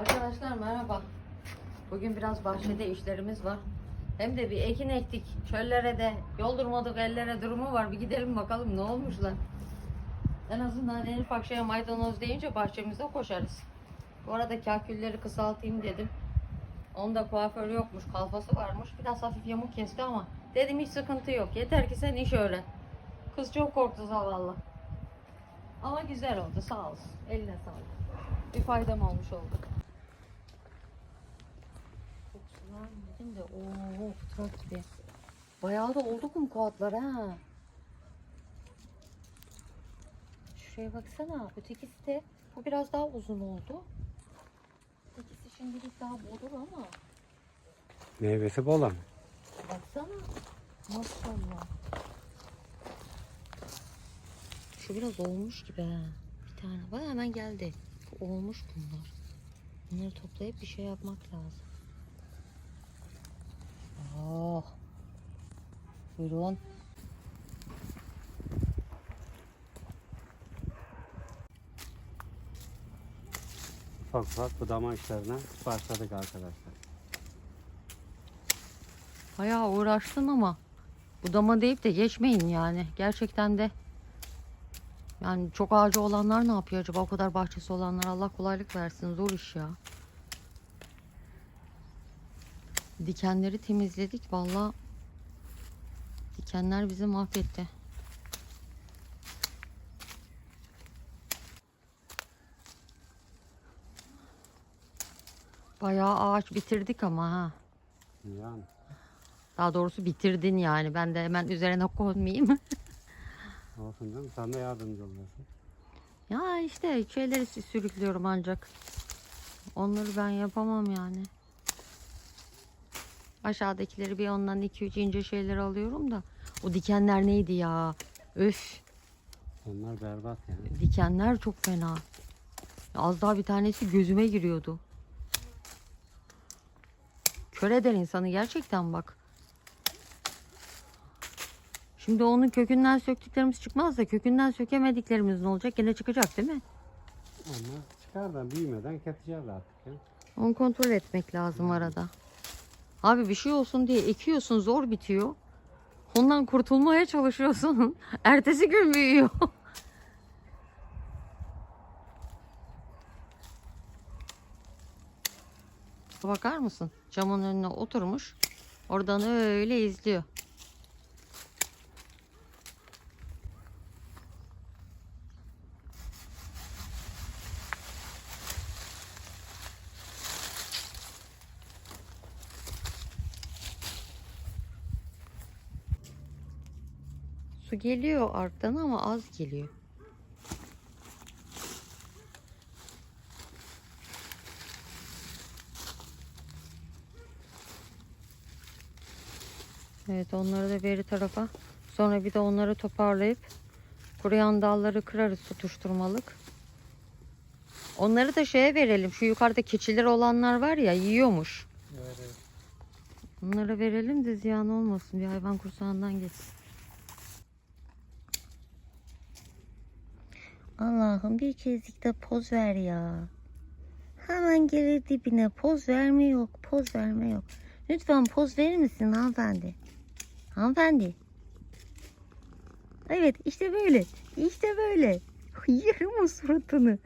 Arkadaşlar merhaba. Bugün biraz bahçede işlerimiz var. Hem de bir ekin ektik. Çöllere de yoldurmadık ellere durumu var. Bir gidelim bakalım ne olmuşlar. En azından Elif Akşay'a maydanoz deyince bahçemizde koşarız. Bu arada kahkülleri kısaltayım dedim. Onda kuaför yokmuş, kalfası varmış. Biraz hafif yamuk kesti ama dedim hiç sıkıntı yok. Yeter ki sen iş öğren. Kız çok korktu zavallı. Ama güzel oldu sağ olsun. Eline sağlık. Bir faydam olmuş oldu. Çok de ooo fotoğraf gibi. Bayağı da oldu kumkuatlar ha. Şuraya baksana. Ötekisi de bu biraz daha uzun oldu. Ötekisi şimdilik daha bodur ama. Meyvesi bol ama. Baksana. Maşallah. Şu biraz olmuş gibi ha. Bir tane. Bak hemen geldi. Olmuş bunlar. Bunları toplayıp bir şey yapmak lazım. Oh. Buyurun. Ufak ufak budama işlerine başladık arkadaşlar. Bayağı uğraştın ama budama deyip de geçmeyin yani. Gerçekten de yani çok ağacı olanlar ne yapıyor acaba? O kadar bahçesi olanlar Allah kolaylık versin. Zor iş ya. Dikenleri temizledik. Valla dikenler bizi mahvetti. Bayağı ağaç bitirdik ama ha. Yani Daha doğrusu bitirdin yani. Ben de hemen üzerine konmayayım. olsun canım sen de yardımcı oluyorsun. ya işte şeyleri sü- sürüklüyorum ancak. Onları ben yapamam yani. Aşağıdakileri bir ondan iki üç ince şeyler alıyorum da. O dikenler neydi ya? Öf. Onlar berbat yani. Dikenler çok fena. Az daha bir tanesi gözüme giriyordu. Kör eder insanı gerçekten bak. Şimdi onun kökünden söktüklerimiz çıkmaz da kökünden sökemediklerimiz ne olacak? Gene çıkacak değil mi? Onlar çıkar da büyümeden keseceğiz artık ya. Onu kontrol etmek lazım arada. Abi bir şey olsun diye ekiyorsun zor bitiyor. Ondan kurtulmaya çalışıyorsun. Ertesi gün büyüyor. Bakar mısın? Camın önüne oturmuş. Oradan öyle izliyor. Su geliyor arttan ama az geliyor. Evet onları da beri tarafa. Sonra bir de onları toparlayıp kuruyan dalları kırarız tutuşturmalık. Onları da şeye verelim. Şu yukarıda keçiler olanlar var ya yiyormuş. Evet, evet. Bunlara verelim de ziyan olmasın. Bir hayvan kursağından geçsin. Allah'ım bir kezlik de poz ver ya. Hemen gelir dibine poz verme yok, poz verme yok. Lütfen poz verir misin hanımefendi? Hanımefendi. Evet işte böyle. İşte böyle. Yerim o suratını.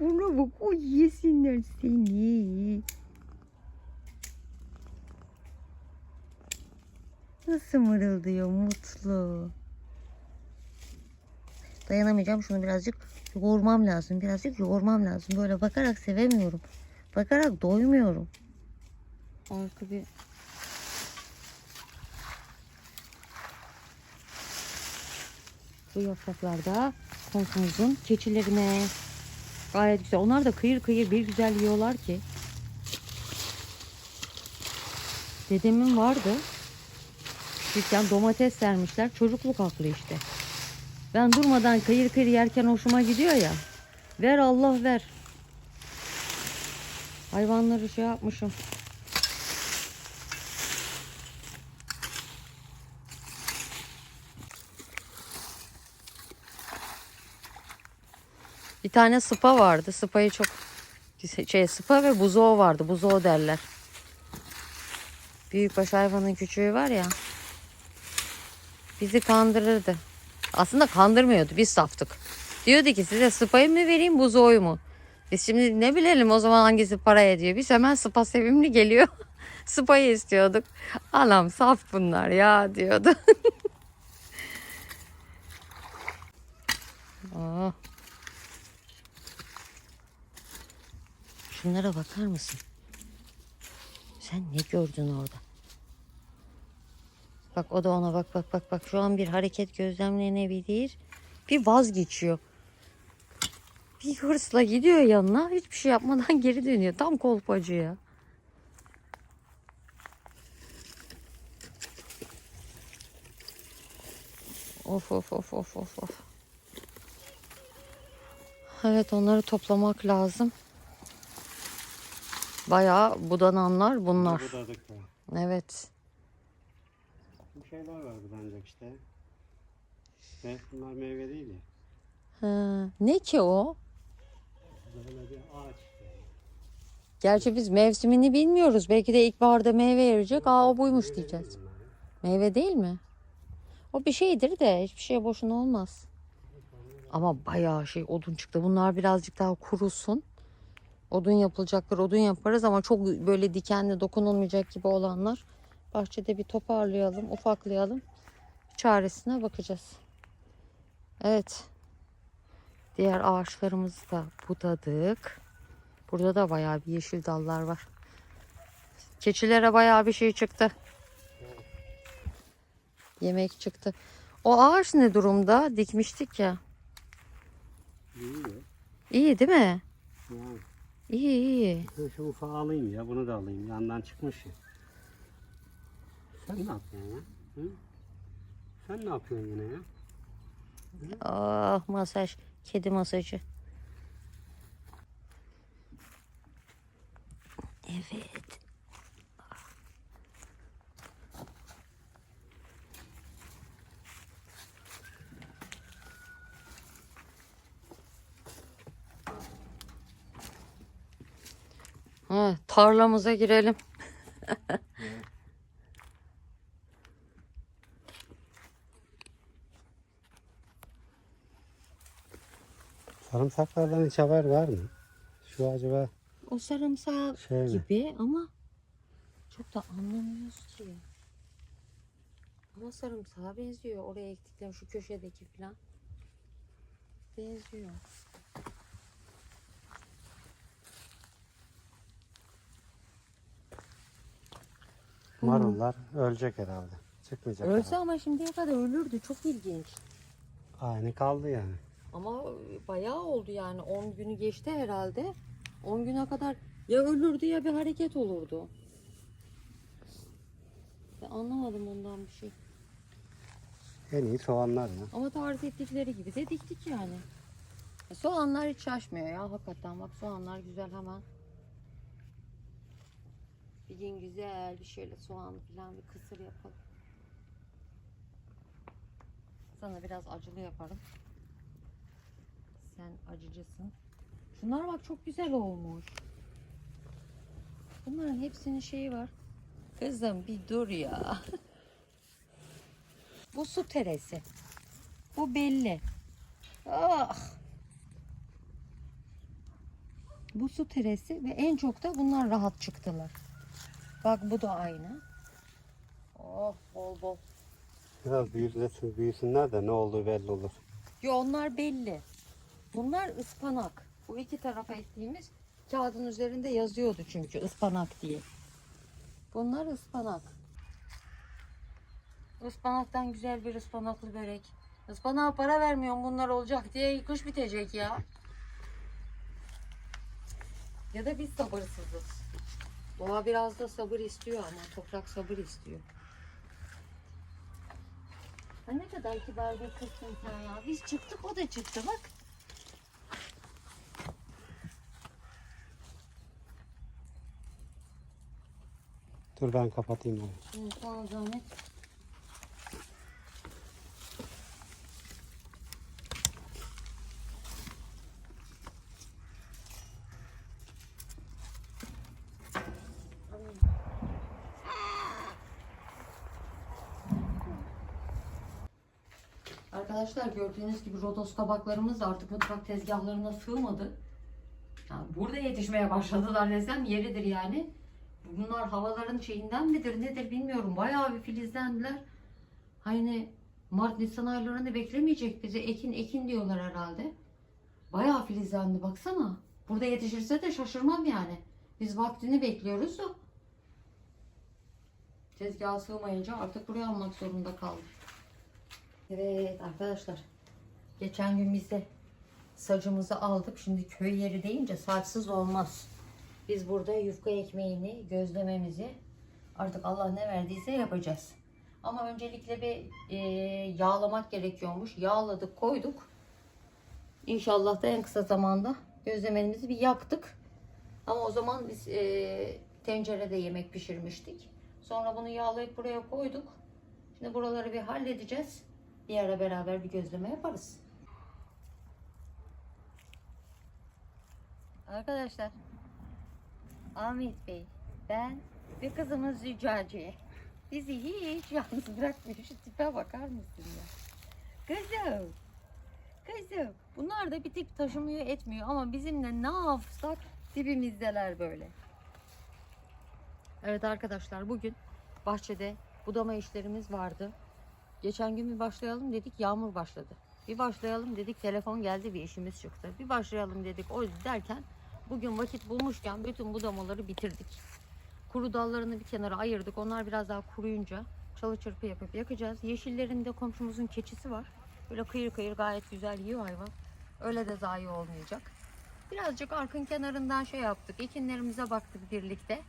Buna bak o yesinler seni. Nasıl mırıldıyor mutlu. Dayanamayacağım şunu birazcık yoğurmam lazım. Birazcık yoğurmam lazım. Böyle bakarak sevemiyorum. Bakarak doymuyorum. Arka bir Bu yapraklarda komşumuzun keçilerine gayet güzel. Onlar da kıyır kıyır bir güzel yiyorlar ki. Dedemin vardı. Küçükken domates sermişler. Çocukluk aklı işte. Ben durmadan kıyır kıyır yerken hoşuma gidiyor ya. Ver Allah ver. Hayvanları şey yapmışım. Bir tane sıpa vardı. Sıpayı çok Şey, sıpa ve buzoğu vardı. Buzoğu derler. Büyükbaş hayvanın küçüğü var ya. Bizi kandırırdı. Aslında kandırmıyordu. Biz saftık. Diyordu ki size sıpayı mı vereyim buzoğu mu? Biz şimdi ne bilelim o zaman hangisi para ediyor. Biz hemen sıpa sevimli geliyor. Sıpayı istiyorduk. Anam saf bunlar ya diyordu. Aa. Şunlara bakar mısın? Sen ne gördün orada? Bak o da ona bak bak bak bak. Şu an bir hareket gözlemlenebilir. Bir vazgeçiyor. Bir hırsla gidiyor yanına. Hiçbir şey yapmadan geri dönüyor. Tam kolpacı ya. Of of of of of of. Evet onları toplamak lazım. Bayağı budananlar bunlar. Evet. Şeyler var budanacak işte. Ve bunlar meyve değil ya. Ha, ne ki o? Böyle bir ağaç. Gerçi biz mevsimini bilmiyoruz. Belki de ilkbaharda meyve verecek. Aa o buymuş diyeceğiz. Meyve değil mi? O bir şeydir de hiçbir şey boşuna olmaz. Ama bayağı şey odun çıktı. Bunlar birazcık daha kurusun. Odun yapılacaklar odun yaparız ama çok böyle dikenli dokunulmayacak gibi olanlar bahçede bir toparlayalım, ufaklayalım. Çaresine bakacağız. Evet. Diğer ağaçlarımızı da budadık. Burada da bayağı bir yeşil dallar var. Keçilere bayağı bir şey çıktı. Yemek çıktı. O ağaç ne durumda? Dikmiştik ya. İyi ya. İyi değil mi? Yani. İyi iyi. Şu ufağı alayım ya. Bunu da alayım. Yandan çıkmış ya. Sen ne yapıyorsun ya? Hı? Sen ne yapıyorsun yine ya? Ah masaj. Kedi masajı. Evet. Ha, tarlamıza girelim. Sarımsaklardan hiç haber var mı? Şu acaba O sarımsak Şey mi? gibi ama çok da anlamıyoruz ki. Ama sarımsağa benziyor. Oraya ektiklerim şu köşedeki falan. Benziyor. marullar ölecek herhalde. Çıkmayacak. Ölse herhalde. ama şimdiye kadar ölürdü. Çok ilginç. Aynı kaldı yani. Ama bayağı oldu yani. 10 günü geçti herhalde. 10 güne kadar ya ölürdü ya bir hareket olurdu. Ben anlamadım ondan bir şey. En iyi soğanlar ya. Ama tarif ettikleri gibi de diktik yani. E, Soğanlar hiç şaşmıyor ya hakikaten. Bak soğanlar güzel hemen. Bir gün güzel bir şöyle soğanlı falan bir kısır yapalım. Sana biraz acılı yaparım. Sen acıcısın. Şunlar bak çok güzel olmuş. Bunların hepsinin şeyi var. Kızım bir dur ya. Bu su teresi. Bu belli. Ah. Bu su teresi ve en çok da bunlar rahat çıktılar. Bak bu da aynı. Oh bol bol. Biraz büyüsün, büyüsünler de ne olduğu belli olur. Yo onlar belli. Bunlar ıspanak. Bu iki tarafa ektiğimiz kağıdın üzerinde yazıyordu çünkü ıspanak diye. Bunlar ıspanak. Ispanaktan güzel bir ıspanaklı börek. Ispanağa para vermiyorum bunlar olacak diye kış bitecek ya. Ya da biz sabırsızız. Doğa biraz da sabır istiyor ama toprak sabır istiyor. Ne kadar kibar bir kızsın sen ya. Biz çıktık o da çıktı bak. Dur ben kapatayım onu. Evet. Arkadaşlar gördüğünüz gibi rodos kabaklarımız da artık mutfak tezgahlarına sığmadı. Yani burada yetişmeye başladılar desem yeridir yani. Bunlar havaların şeyinden midir nedir bilmiyorum. Bayağı bir filizlendiler. Hani Mart Nisan aylarını beklemeyecek bize ekin ekin diyorlar herhalde. Bayağı filizlendi baksana. Burada yetişirse de şaşırmam yani. Biz vaktini bekliyoruz da. Tezgaha sığmayınca artık buraya almak zorunda kaldık. Evet arkadaşlar. Geçen gün biz de sacımızı aldık. Şimdi köy yeri deyince saçsız olmaz. Biz burada yufka ekmeğini, gözlememizi artık Allah ne verdiyse yapacağız. Ama öncelikle bir e, yağlamak gerekiyormuş. Yağladık, koyduk. İnşallah da en kısa zamanda gözlememizi bir yaktık. Ama o zaman biz e, tencerede yemek pişirmiştik. Sonra bunu yağlayıp buraya koyduk. Şimdi buraları bir halledeceğiz. Bir ara beraber bir gözleme yaparız. Arkadaşlar, Ahmet Bey, ben ve kızımız Züccaciye. Bizi hiç yalnız bırakmıyor. Şu tipe bakar mısın ya? Kızım, kızım. Bunlar da bir tip taşımıyor etmiyor ama bizimle ne yapsak dibimizdeler böyle. Evet arkadaşlar bugün bahçede budama işlerimiz vardı. Geçen gün bir başlayalım dedik yağmur başladı. Bir başlayalım dedik telefon geldi bir işimiz çıktı. Bir başlayalım dedik o derken bugün vakit bulmuşken bütün budamaları bitirdik. Kuru dallarını bir kenara ayırdık. Onlar biraz daha kuruyunca çalı çırpı yapıp yakacağız. Yeşillerinde komşumuzun keçisi var. Böyle kıyır kıyır gayet güzel yiyor hayvan. Öyle de zayi olmayacak. Birazcık arkın kenarından şey yaptık. Ekinlerimize baktık birlikte.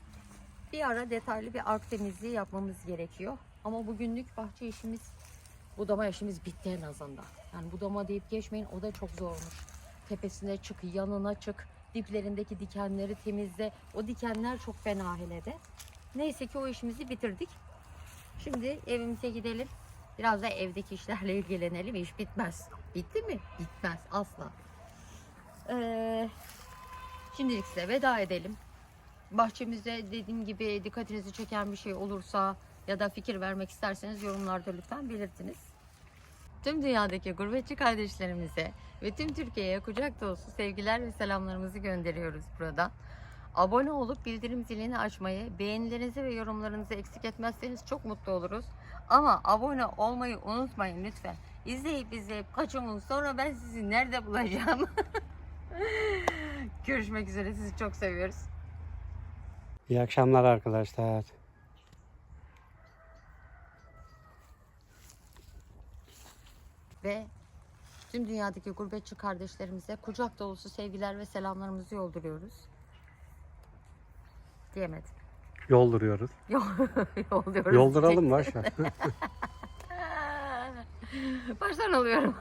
Bir ara detaylı bir ark temizliği yapmamız gerekiyor. Ama bugünlük bahçe işimiz, budama işimiz bitti en azından. Yani budama deyip geçmeyin o da çok zormuş. Tepesine çık, yanına çık, diplerindeki dikenleri temizle. O dikenler çok fena hele de. Neyse ki o işimizi bitirdik. Şimdi evimize gidelim. Biraz da evdeki işlerle ilgilenelim. İş bitmez. Bitti mi? Bitmez asla. Ee, şimdilik size veda edelim. Bahçemizde dediğim gibi dikkatinizi çeken bir şey olursa ya da fikir vermek isterseniz yorumlarda lütfen belirtiniz. Tüm dünyadaki gurbetçi kardeşlerimize ve tüm Türkiye'ye kucak dolusu sevgiler ve selamlarımızı gönderiyoruz buradan. Abone olup bildirim zilini açmayı, beğenilerinizi ve yorumlarınızı eksik etmezseniz çok mutlu oluruz. Ama abone olmayı unutmayın lütfen. İzleyip izleyip kaçımın sonra ben sizi nerede bulacağım? Görüşmek üzere sizi çok seviyoruz. İyi akşamlar arkadaşlar. Ve tüm dünyadaki gurbetçi kardeşlerimize kucak dolusu sevgiler ve selamlarımızı yolduruyoruz. Diyemedim. Yolduruyoruz. Yol, yolluyoruz. Yolduralım başla. Baştan alıyorum.